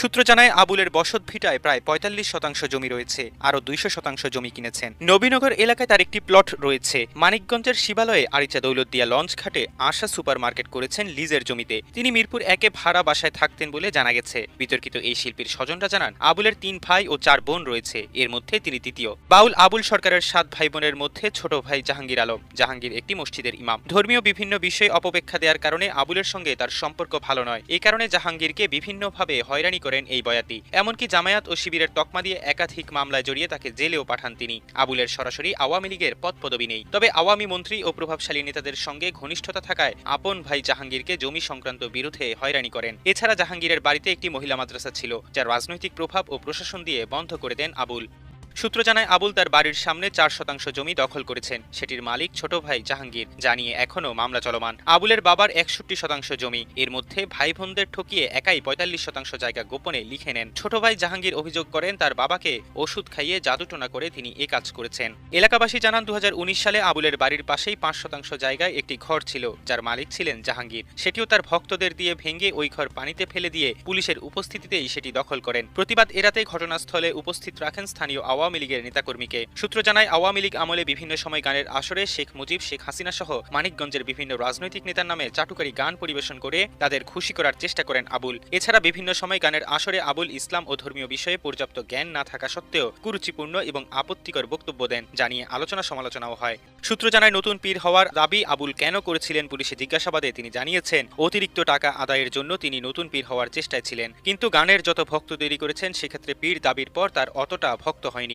সূত্র জানায়, আবুলের বসত ভিটায় প্রায় পঁয়তাল্লিশ শতাংশ জমি রয়েছে, আরও দুইশো শতাংশ জমি কিনেছেন। নবীনগর এলাকায় তার একটি প্লট রয়েছে। মানিকগঞ্জের শিবালয়ে আরিচা দৌলতদিয়া লঞ্চ ঘাটে আশা সুপার মার্কেট করেছেন লিজের জমিতে। তিনি মিরপুর একে ভাড়া বাসায় থাকতেন বলে জানা গেছে। বিতর্কিত এই শিল্পীর স্বজনরা জানান, আবুলের তিন ভাই ও চার বোন রয়েছে। এর মধ্যে তিনি তৃতীয় বাউল আবুল সরকারের সাত ভাই বোনের মধ্যে ছোট ভাই জাহাঙ্গীর আলম। জাহাঙ্গীর একটি মসজিদের ইমাম। ধর্মীয় বিভিন্ন বিষয়ে অপব্যাখ্যা দেওয়ার কারণে আবুলের সঙ্গে তার সম্পর্ক ভালো নয়। এই কারণে জাহাঙ্গীরকে বিভিন্নভাবে হয়রানি করেন এই বয়াতি। এমনকি জামায়াত ও শিবিরের তকমা দিয়ে একাধিক মামলায় জড়িয়ে তাকে জেলেও পাঠান তিনি। আবুলের সরাসরি আওয়ামী লীগের পদ পদবি নেই। তবে আওয়ামী মন্ত্রী ও প্রভাবশালী নেতাদের সঙ্গে ঘনিষ্ঠতা থাকায় আপন ভাই জাহাঙ্গীরকে জমি সংক্রান্ত বিরুদ্ধে হয়রানি করেন। এছাড়া জাহাঙ্গীরের বাড়িতে একটি মহিলা মাদ্রাসা ছিল, যার রাজনৈতিক প্রভাব ও প্রশাসন দিয়ে বন্ধ করে দেন আবুল। সূত্র জানায়, আবুল তার বাড়ির সামনে চার শতাংশ জমি দখল করেছেন। সেটির মালিক ছোট ভাই জাহাঙ্গীর জানিয়ে এখনও মামলা চলমান। আবুলের বাবার একষট্টি শতাংশ জমি। এর মধ্যে ভাই বোনদের ঠকিয়ে একাই পঁয়তাল্লিশ শতাংশ জায়গা গোপনে লিখে নেন। ছোট ভাই জাহাঙ্গীর অভিযোগ করেন, তার বাবাকে ওষুধ খাইয়ে জাদুটোনা করে তিনি এ কাজ করেছেন। এলাকাবাসী জানান দু হাজার উনিশ সালে আবুলের বাড়ির পাশেই পাঁচ শতাংশ জায়গায় একটি ঘর ছিল, যার মালিক ছিলেন জাহাঙ্গীর। সেটিও তার ভক্তদের দিয়ে ভেঙে ওই ঘর পানিতে ফেলে দিয়ে পুলিশের উপস্থিতিতেই সেটি দখল করেন। প্রতিবাদ এড়াতে ঘটনাস্থলে উপস্থিত রাখেন স্থানীয় আওয়ামী লীগের নেতাকর্মীকে সূত্র জানায়, আওয়ামী লীগ আমলে বিভিন্ন সময় গানের আসরে শেখ মুজিব, শেখ হাসিনা সহ মানিকগঞ্জের বিভিন্ন রাজনৈতিক নেতার নামে চাটুকারী গান পরিবেশন করে তাদের খুশি করার চেষ্টা করেন আবুল। এছাড়া বিভিন্ন সময় গানের আসরে আবুল ইসলাম ও ধর্মীয় বিষয়ে পর্যাপ্ত জ্ঞান না থাকা সত্ত্বেও কুরুচিপূর্ণ এবং আপত্তিকর বক্তব্য দেন, জানিয়ে আলোচনা সমালোচনাও হয়। সূত্র জানায়, নতুন পীর হওয়ার দাবি আবুল কেন করেছিলেন পুলিশে জিজ্ঞাসাবাদে তিনি জানিয়েছেন, অতিরিক্ত টাকা আদায়ের জন্য তিনি নতুন পীর হওয়ার চেষ্টায় ছিলেন, কিন্তু গানের যত ভক্ত তৈরি করেছেন, সেক্ষেত্রে পীর দাবির পর তার অতটা ভক্ত হয়নি।